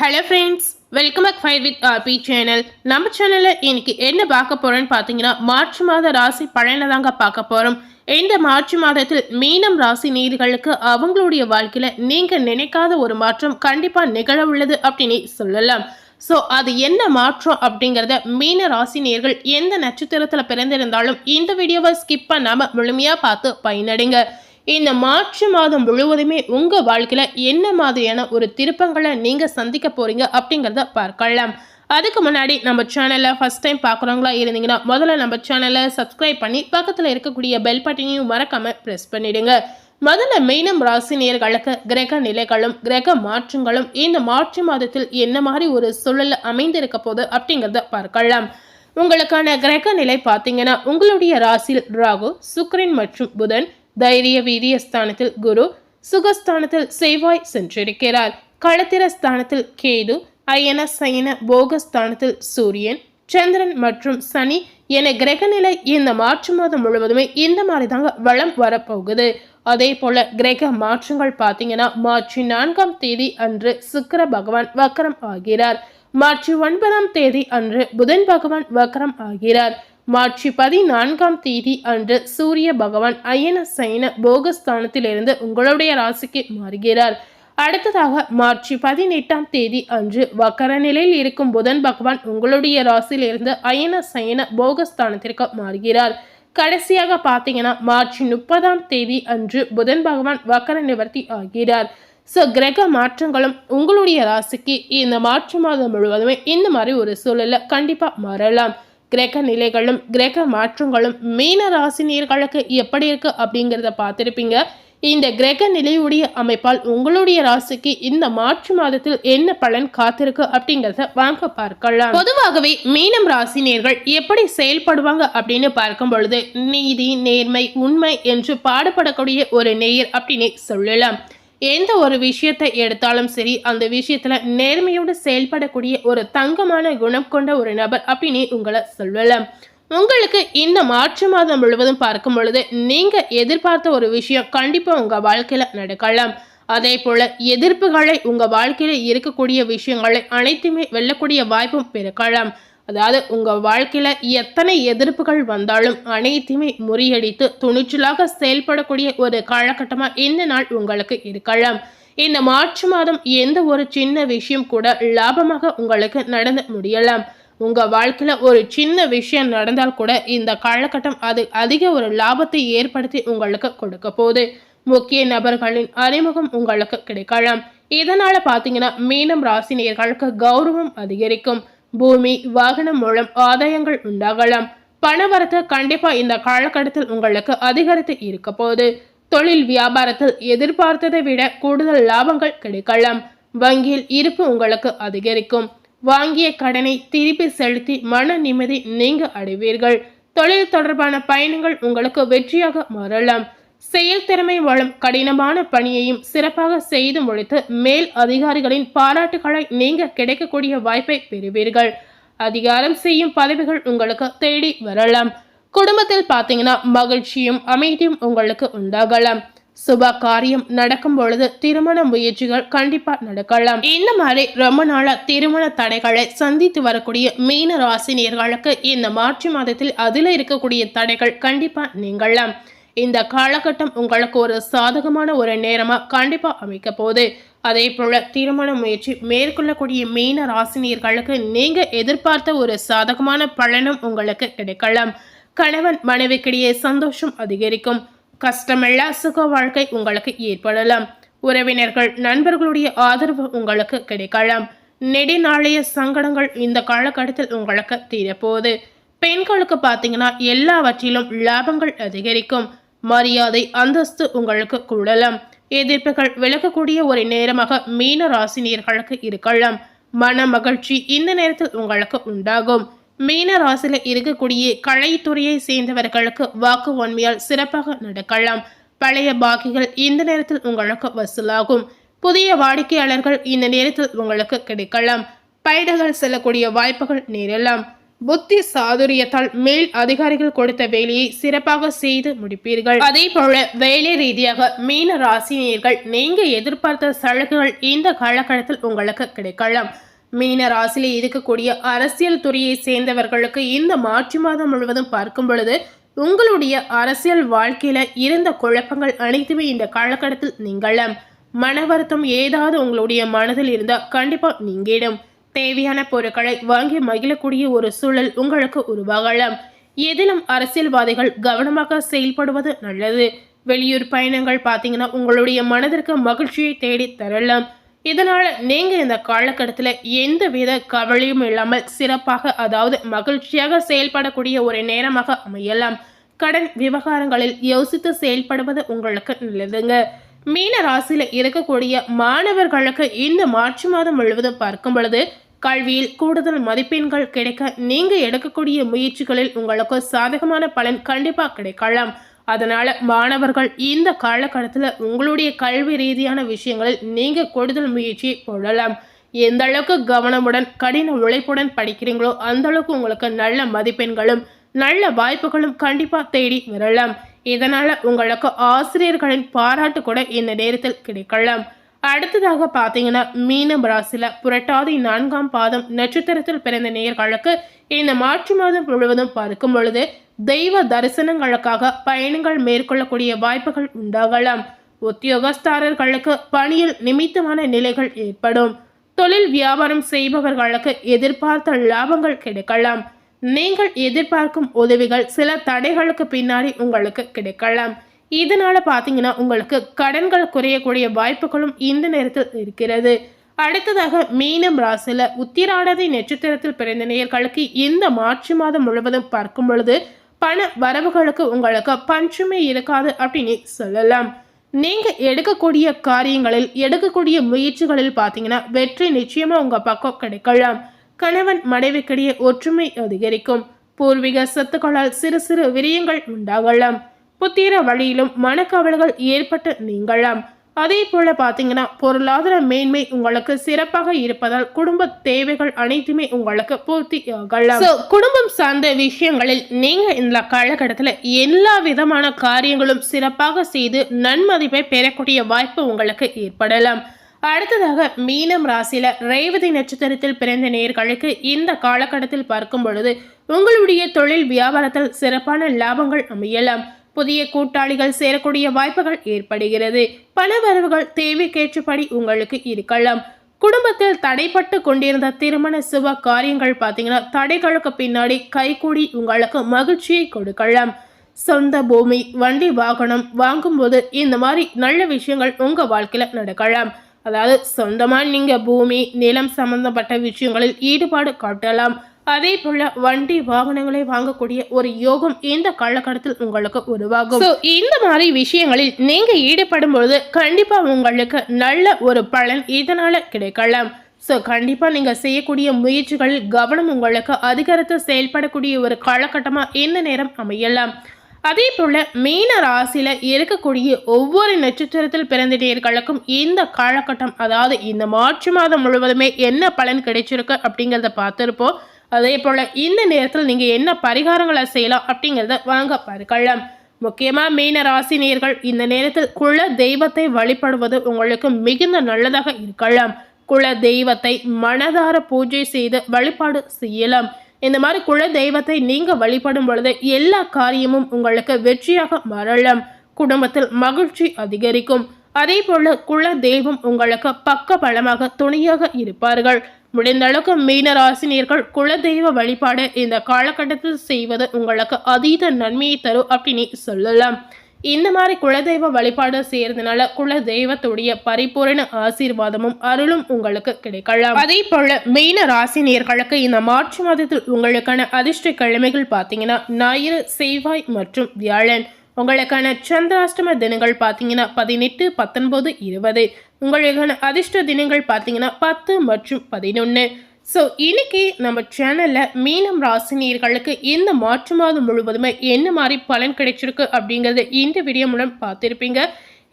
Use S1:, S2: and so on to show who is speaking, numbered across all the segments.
S1: Hello friends welcome back five with RP channel நம்ம சேனலில் இன்னைக்கு என்ன பார்க்க போகிறோன்னு பார்த்தீங்கன்னா மார்ச் மாத ராசி பலனை தாங்க பார்க்க போகிறோம் இந்த மார்ச் மாதத்தில் மீனம் ராசி நீர்களுக்கு அவங்களுடைய வாழ்க்கையில் நீங்கள் நினைக்காத ஒரு மாற்றம் கண்டிப்பாக நிகழ உள்ளது அப்படின்னு சொல்லலாம். ஸோ அது என்ன மாற்றம் அப்படிங்கிறத மீன ராசி நேர்கள் எந்த நட்சத்திரத்தில் பிறந்திருந்தாலும் இந்த வீடியோவை ஸ்கிப் பண்ணாமல் முழுமையாக பார்த்து பயனடைங்க. இந்த மார்ச் மாதம் முழுவதுமே உங்கள் வாழ்க்கையில் என்ன மாதிரியான ஒரு திருப்பங்களை நீங்கள் சந்திக்க போகிறீங்க அப்படிங்கிறத பார்க்கலாம். அதுக்கு முன்னாடி நம்ம சேனலை ஃபஸ்ட் டைம் பார்க்குறவங்களா இருந்தீங்கன்னா முதல்ல நம்ம சேனலை சப்ஸ்கிரைப் பண்ணி பக்கத்தில் இருக்கக்கூடிய பெல் பட்டனையும் மறக்காமல் ப்ரெஸ் பண்ணிடுங்க. முதல்ல மெயினம் ராசி நேர்களுக்கு கிரக நிலைகளும் கிரக மாற்றங்களும் இந்த மார்ச் மாதத்தில் என்ன மாதிரி ஒரு சூழல் அமைந்திருக்க போது அப்படிங்கிறத பார்க்கலாம். உங்களுக்கான கிரக நிலை பார்த்தீங்கன்னா உங்களுடைய ராசியில் ராகு சுக்ரன் மற்றும் புதன் தைரிய வீரிய ஸ்தானத்தில் குரு சுகஸ்தானத்தில் செவ்வாய் சென்றிருக்கிறார். களத்திர ஸ்தானத்தில் கேது அயன சயன போகஸ்தானத்தில் சூரியன் சந்திரன் மற்றும் சனி என கிரகநிலை இந்த மார்ச் மாதம் முழுவதுமே இந்த மாதிரி தாங்க வளம் வரப்போகுது. அதே போல கிரக மாற்றங்கள் பார்த்தீங்கன்னா மார்ச் நான்காம் தேதி அன்று சுக்கிர பகவான் வக்கரம் ஆகிறார். மார்ச் ஒன்பதாம் தேதி அன்று புதன் பகவான் வக்கரம் ஆகிறார். மார்ச் பதினான்காம் தேதி அன்று சூரிய பகவான் அயன சைன போகஸ்தானத்திலிருந்து உங்களுடைய ராசிக்கு மாறுகிறார். அடுத்ததாக மார்ச் பதினெட்டாம் தேதி அன்று வக்கர நிலையில் இருக்கும் புதன் பகவான் உங்களுடைய ராசியிலிருந்து அயன சயன போகஸ்தானத்திற்கு மாறுகிறார். கடைசியாக பார்த்தீங்கன்னா மார்ச் முப்பதாம் தேதி அன்று புதன் பகவான் வக்கர நிவர்த்தி ஆகிறார். ஸோ கிரக மாற்றங்களும் உங்களுடைய ராசிக்கு இந்த மாற்று மாதம் முழுவதுமே இந்த மாதிரி ஒரு சூழலில் கண்டிப்பாக மாறலாம். கிரக நிலைகளும் கிரக மாற்றங்களும் மீன ராசினியர்களுக்கு எப்படி இருக்கு அப்படிங்கிறத பார்த்துருப்பீங்க. இந்த கிரக நிலையுடைய அமைப்பால் உங்களுடைய ராசிக்கு இந்த மார்ச் மாதத்தில் என்ன பலன் காத்திருக்கு அப்படிங்கிறத வாங்க பார்க்கலாம். பொதுவாகவே மீனம் ராசினியர்கள் எப்படி செயல்படுவாங்க அப்படின்னு பார்க்கும் பொழுது நீதி நேர்மை உண்மை என்று பாடுபடக்கூடிய ஒரு நேயர் அப்படின்னு சொல்லலாம். எந்த ஒரு விஷயத்தை எடுத்தாலும் சரி அந்த விஷயத்துல நேர்மையோடு செயல்படக்கூடிய ஒரு தங்கமான குணம் கொண்ட ஒரு நபர் அப்படின்னு உங்களை சொல்லலாம். உங்களுக்கு இந்த மார்ச் மாதம் முழுவதும் பார்க்கும் பொழுது நீங்க எதிர்பார்த்த ஒரு விஷயம் கண்டிப்பா உங்க வாழ்க்கையில நடக்கலாம். அதே போல எதிர்ப்புகளை உங்க வாழ்க்கையில இருக்கக்கூடிய விஷயங்களை அனைத்துமே வெல்லக்கூடிய வாய்ப்பும் பிறக்கலாம் அதாவது உங்கள் வாழ்க்கையில் எத்தனை எதிர்ப்புகள் வந்தாலும் அனைத்துமே முறியடித்து துணிச்சலாக செயல்படக்கூடிய ஒரு காலகட்டமாக இந்த நாள் உங்களுக்கு இருக்கலாம். இந்த மார்ச் மாதம் எந்த ஒரு சின்ன விஷயம் கூட லாபமாக உங்களுக்கு நடந்து முடியலாம். உங்கள் வாழ்க்கையில் ஒரு சின்ன விஷயம் நடந்தால் கூட இந்த காலகட்டம் அது அதிக ஒரு லாபத்தை ஏற்படுத்தி உங்களுக்கு கொடுக்க போகுது. முக்கிய நபர்களின் அறிமுகம் உங்களுக்கு கிடைக்கலாம். இதனால் பார்த்தீங்கன்னா மீனம் ராசினியர்களுக்கு கௌரவம் அதிகரிக்கும். பூமி வாகனம் மூலம் ஆதாயங்கள் உண்டாகலாம். பணவரத்து கண்டிப்பா இந்த காலகட்டத்தில் உங்களுக்கு அதிகரித்து இருக்க போது தொழில் வியாபாரத்தில் எதிர்பார்த்ததை விட கூடுதல் லாபங்கள் கிடைக்கலாம். வங்கியில் இருப்பு உங்களுக்கு அதிகரிக்கும். வாங்கிய கடனை திருப்பி செலுத்தி மன நிம்மதி நீங்க அடைவீர்கள். தொழில் தொடர்பான பயணங்கள் உங்களுக்கு வெற்றியாக மாறலாம். செயல்திறமை வளம் கடினமான பணியையும் சிறப்பாக செய்து முடித்து மேல் அதிகாரிகளின் பாராட்டுகளை நீங்க கிடைக்கக்கூடிய வாய்ப்பை பெறுவீர்கள். அதிகாரம் செய்யும் பதவிகள் உங்களுக்கு தேடி வரலாம். குடும்பத்தில் பார்த்தீங்கன்னா மகிழ்ச்சியும் அமைதியும் உங்களுக்கு உண்டாகலாம். சுப காரியம் நடக்கும் பொழுது திருமண முயற்சிகள் கண்டிப்பா நடக்கலாம். இந்த மாதிரி ரொம்ப நாளா திருமண தடைகளை சந்தித்து வரக்கூடிய மீன ராசினியர்களுக்கு இந்த மார்ச் மாதத்தில் அதில் இருக்கக்கூடிய தடைகள் கண்டிப்பா நீங்களாம் இந்த காலகட்டம் உங்களுக்கு ஒரு சாதகமான ஒரு நேரமாக கண்டிப்பாக அமைக்க போகுது. அதே போல் திருமண முயற்சி மேற்கொள்ளக்கூடிய மீன ராசினியர்களுக்கு நீங்கள் எதிர்பார்த்த ஒரு சாதகமான பலனும் உங்களுக்கு கிடைக்கலாம். கணவன் மனைவிக்கிடையே சந்தோஷம் அதிகரிக்கும். கஷ்டமில்லா சுக வாழ்க்கை உங்களுக்கு ஏற்படலாம். உறவினர்கள் நண்பர்களுடைய ஆதரவு உங்களுக்கு கிடைக்கலாம். நெடுநாளைய சங்கடங்கள் இந்த காலகட்டத்தில் உங்களுக்கு தீரப்போகுது. பெண்களுக்கு பார்த்தீங்கன்னா எல்லாவற்றிலும் லாபங்கள் அதிகரிக்கும். மரியாதை அந்தஸ்து உங்களுக்கு கூடலாம் எதிர்ப்புகள் விலகக்கூடிய ஒரு நேரமாக மீன ராசினியர்களுக்கு இருக்கலாம். மன மகிழ்ச்சி இந்த நேரத்தில் உங்களுக்கு உண்டாகும். மீன ராசியில் இருக்கக்கூடிய கலைத்துறையை சேர்ந்தவர்களுக்கு வாக்கு உண்மையால் சிறப்பாக நடக்கலாம். பழைய பாக்கிகள் இந்த நேரத்தில் உங்களுக்கு வசூலாகும். புதிய வாடிக்கையாளர்கள் இந்த நேரத்தில் உங்களுக்கு கிடைக்கலாம். பயிர்கள் செல்லக்கூடிய வாய்ப்புகள் நேரலாம். புத்தி சாதுரியத்தால் மேல் அதிகாரிகள் கொடுத்த வேலையை சிறப்பாக செய்து முடிப்பீர்கள். அதே போல வேலை ரீதியாக மீன ராசினியர்கள் நீங்க எதிர்பார்த்த சலுகைகள் இந்த காலகட்டத்தில் உங்களுக்கு கிடைக்கலாம். மீன ராசியில் இருக்கக்கூடிய அரசியல் துறையை சேர்ந்தவர்களுக்கு இந்த மார்ச் மாதம் முழுவதும் பார்க்கும் பொழுது உங்களுடைய அரசியல் வாழ்க்கையில இருந்த குழப்பங்கள் அனைத்துமே இந்த காலகட்டத்தில் நீங்களாம் மன வருத்தம் ஏதாவது உங்களுடைய மனதில் இருந்தால் கண்டிப்பா நீங்கிடும். தேவையான பொருட்களை வாங்கி மகிழக்கூடிய ஒரு சூழல் உங்களுக்கு உருவாகலாம். எதிலும் அரசியல்வாதிகள் கவனமாக செயல்படுவது நல்லது. வெளியூர் பயணங்கள் பார்த்தீங்கன்னா உங்களுடைய மனதிற்கு மகிழ்ச்சியை தேடி தரலாம். இதனால் நீங்கள் இந்த காலகட்டத்தில் எந்த வித கவலையும் இல்லாமல் சிறப்பாக அதாவது மகிழ்ச்சியாக செயல்படக்கூடிய ஒரு நேரமாக அமையலாம். கடன் விவகாரங்களில் யோசித்து செயல்படுவது உங்களுக்கு நல்லதுங்க. மீன ராசியில இருக்கக்கூடிய மாணவர்களுக்கு இந்த மார்ச் மாதம் முழுவதும் பார்க்கும் பொழுது கல்வியில் கூடுதல் மதிப்பெண்கள் கிடைக்க நீங்க எடுக்கக்கூடிய முயற்சிகளில் உங்களுக்கு சாதகமான பலன் கண்டிப்பா கிடைக்கலாம். அதனால மாணவர்கள் இந்த காலகட்டத்தில் உங்களுடைய கல்வி ரீதியான விஷயங்களில் நீங்க கூடுதல் முயற்சி போடலாம். எந்த அளவுக்கு கவனமுடன் கடின உழைப்புடன் படிக்கிறீங்களோ அந்த அளவுக்கு உங்களுக்கு நல்ல மதிப்பெண்களும் நல்ல வாய்ப்புகளும் கண்டிப்பா தேடி வரலாம். இதனால் உங்களுக்கு ஆசிரியர்களின் பாராட்டு கூட இந்த நேரத்தில் கிடைக்கலாம். அடுத்ததாக பார்த்தீங்கன்னா மீனம் ராசியில் புரட்டாதி நான்காம் பாதம் நட்சத்திரத்தில் பிறந்த நேர்களுக்கு இந்த மார்ச் மாதம் முழுவதும் பார்க்கும் பொழுது தெய்வ தரிசனங்களுக்காக பயணங்கள் மேற்கொள்ளக்கூடிய வாய்ப்புகள் உண்டாகலாம். உத்தியோகஸ்தாரர்களுக்கு பணியில் நிமித்தமான நிலைகள் ஏற்படும். தொழில் வியாபாரம் செய்பவர்களுக்கு எதிர்பார்த்த லாபங்கள் கிடைக்கலாம். நீங்கள் எதிர்பார்க்கும் உதவிகள் சில தடைகளுக்கு பின்னாடி உங்களுக்கு கிடைக்கலாம். இதனால பார்த்தீங்கன்னா உங்களுக்கு கடன்கள் குறையக்கூடிய வாய்ப்புகளும் இந்த நேரத்தில் இருக்கிறது. அடுத்ததாக மீனம் ராசியில் உத்திராடதி நட்சத்திரத்தில் பிறந்த நேர்களுக்கு இந்த மார்ச் மாதம் முழுவதும் பார்க்கும் பொழுது பண வரவுகளுக்கு உங்களுக்கு பஞ்சமே இருக்காது அப்படின்னு சொல்லலாம். நீங்கள் எடுக்கக்கூடிய காரியங்களில் எடுக்கக்கூடிய முயற்சிகளில் பார்த்தீங்கன்னா வெற்றி நிச்சயமாக உங்கள் பக்கம் கிடைக்கலாம். கணவன் மனைவிக்கிடையே ஒற்றுமை அதிகரிக்கும். பூர்வீக சொத்துக்களால் சிறு சிறு விரியங்கள் உண்டாகலாம். புத்திர வழியிலும் மனக்கவலைகள் ஏற்பட்டு நீங்களாம் அதே போல பாத்தீங்கன்னா பொருளாதார மேன்மை உங்களுக்கு சிறப்பாக இருப்பதால் குடும்ப தேவைகள் அனைத்துமே உங்களுக்கு பூர்த்தி ஆகலாம். குடும்பம் சார்ந்த விஷயங்களில் நீங்க இந்த காலகட்டத்தில் எல்லா விதமான காரியங்களும் சிறப்பாக செய்து நன்மதிப்பை பெறக்கூடிய வாய்ப்பு உங்களுக்கு ஏற்படலாம். அடுத்ததாக மீனம் ராசியில ரேவதி நட்சத்திரத்தில் பிறந்த நேர்களுக்கு இந்த காலகட்டத்தில் பார்க்கும் பொழுது உங்களுடைய தொழில் வியாபாரத்தில் சிறப்பான லாபங்கள் அமையலாம். புதிய கூட்டாளிகள் சேரக்கூடிய வாய்ப்புகள் ஏற்படுகிறது. பண வரவுகள் தேவைக்கேற்றபடி உங்களுக்கு இருக்கலாம். குடும்பத்தில் தடைப்பட்டு கொண்டிருந்த திருமண சுப காரியங்கள் பார்த்தீங்கன்னா தடைகளுக்கு பின்னாடி கைகூடி உங்களுக்கு மகிழ்ச்சியை கொடுக்கலாம். சொந்த பூமி வண்டி வாகனம் வாங்கும்போது இந்த மாதிரி நல்ல விஷயங்கள் உங்கள் வாழ்க்கையில் நடக்கலாம். அதாவது சொந்தமாக நீங்கள் பூமி நிலம் சம்பந்தப்பட்ட விஷயங்களில் ஈடுபாடு காட்டலாம். அதே போல வண்டி வாகனங்களை வாங்கக்கூடிய ஒரு யோகம் இந்த காலகட்டத்தில் உங்களுக்கு உருவாகும். இந்த மாதிரி விஷயங்களில் நீங்க ஈடுபடும் பொழுது கண்டிப்பா உங்களுக்கு நல்ல ஒரு பலன் இதனால கிடைக்கலாம். ஸோ கண்டிப்பாக நீங்கள் செய்யக்கூடிய முயற்சிகளில் கவனம் உங்களுக்கு அதிகரித்து செயல்படக்கூடிய ஒரு காலகட்டமாக இந்த நேரம் அமையலாம். அதே போல் மீன ராசியில் இருக்கக்கூடிய ஒவ்வொரு நட்சத்திரத்தில் பிறந்த இந்த காலகட்டம் அதாவது இந்த மார்ச் மாதம் முழுவதுமே என்ன பலன் கிடைச்சிருக்கு அப்படிங்கிறத பார்த்துருப்போம். அதே போல் இந்த நேரத்தில் நீங்கள் என்ன பரிகாரங்களை செய்யலாம் அப்படிங்கிறத வாங்க பார்க்கலாம். முக்கியமாக மீன ராசி நேர்கள் இந்த நேரத்தில் குல தெய்வத்தை வழிபடுவது உங்களுக்கு மிகுந்த நல்லதாக இருக்கலாம். குல தெய்வத்தை மனதார பூஜை செய்து வழிபாடு செய்யலாம். இந்த மாதிரி குல தெய்வத்தை நீங்கள் வழிபடும் பொழுது எல்லா காரியமும் உங்களுக்கு வெற்றியாக மாறலாம் குடும்பத்தில் மகிழ்ச்சி அதிகரிக்கும். அதே போல குல தெய்வம் உங்களுக்கு பக்க பலமாக துணையாக இருப்பார்கள். முடிந்த அளவுக்கு மீனராசினியர்கள் குல தெய்வ வழிபாடு இந்த காலகட்டத்தில் செய்வது உங்களுக்கு அதீத நன்மையை தரும் அப்படின்னு சொல்லலாம். இந்த மாதிரி குலதெய்வ வழிபாடு செய்யறதுனால குலதெய்வத்துடைய பரிபூரண ஆசீர்வாதமும் அருளும் உங்களுக்கு கிடைக்கலாம். அதே போல மீன ராசி நேர்களுக்கு இந்த மார்ச் மாதத்தில் உங்களுக்கான அதிர்ஷ்ட கிழமைகள் பார்த்தீங்கன்னா ஞாயிறு செவ்வாய் மற்றும் வியாழன். உங்களுக்கான சந்திராஷ்டம தினங்கள் பார்த்தீங்கன்னா பதினெட்டு பத்தொன்பது இருபது. உங்களுக்கான அதிர்ஷ்ட தினங்கள் பார்த்தீங்கன்னா பத்து மற்றும் பதினொன்று ஸோ இன்னைக்கு நம்ம சேனலில் மீனம் ராசினியர்களுக்கு இந்த மாற்று மாதம் முழுவதுமே என்ன மாதிரி பலன் கிடைச்சிருக்கு அப்படிங்கிறத இந்த வீடியோ மூலம் பார்த்துருப்பீங்க.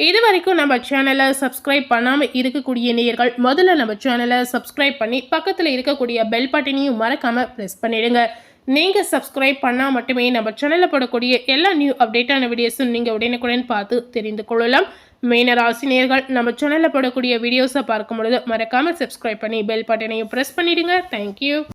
S1: இது வரைக்கும் நம்ம சேனலை சப்ஸ்கிரைப் பண்ணாமல் இருக்கக்கூடிய நேயர்கள் முதல்ல நம்ம சேனலை சப்ஸ்கிரைப் பண்ணி பக்கத்தில் இருக்கக்கூடிய பெல் பட்டனையும் மறக்காமல் ப்ரெஸ் பண்ணிடுங்க. நீங்கள் சப்ஸ்கிரைப் பண்ணால் மட்டுமே நம்ம சேனலில் போடக்கூடிய எல்லா நியூ அப்டேட்டான வீடியோஸும் நீங்கள் உடனுக்குடன் பார்த்து தெரிந்து கொள்ளலாம். மீன ராசினியர்கள் நம்ம சேனலில் போடக்கூடிய வீடியோஸை பார்க்கும் பொழுது மறக்காமல் சப்ஸ்கிரைப் பண்ணி பெல் பட்டனையும் ப்ரெஸ் பண்ணிடுங்க. தேங்க்யூ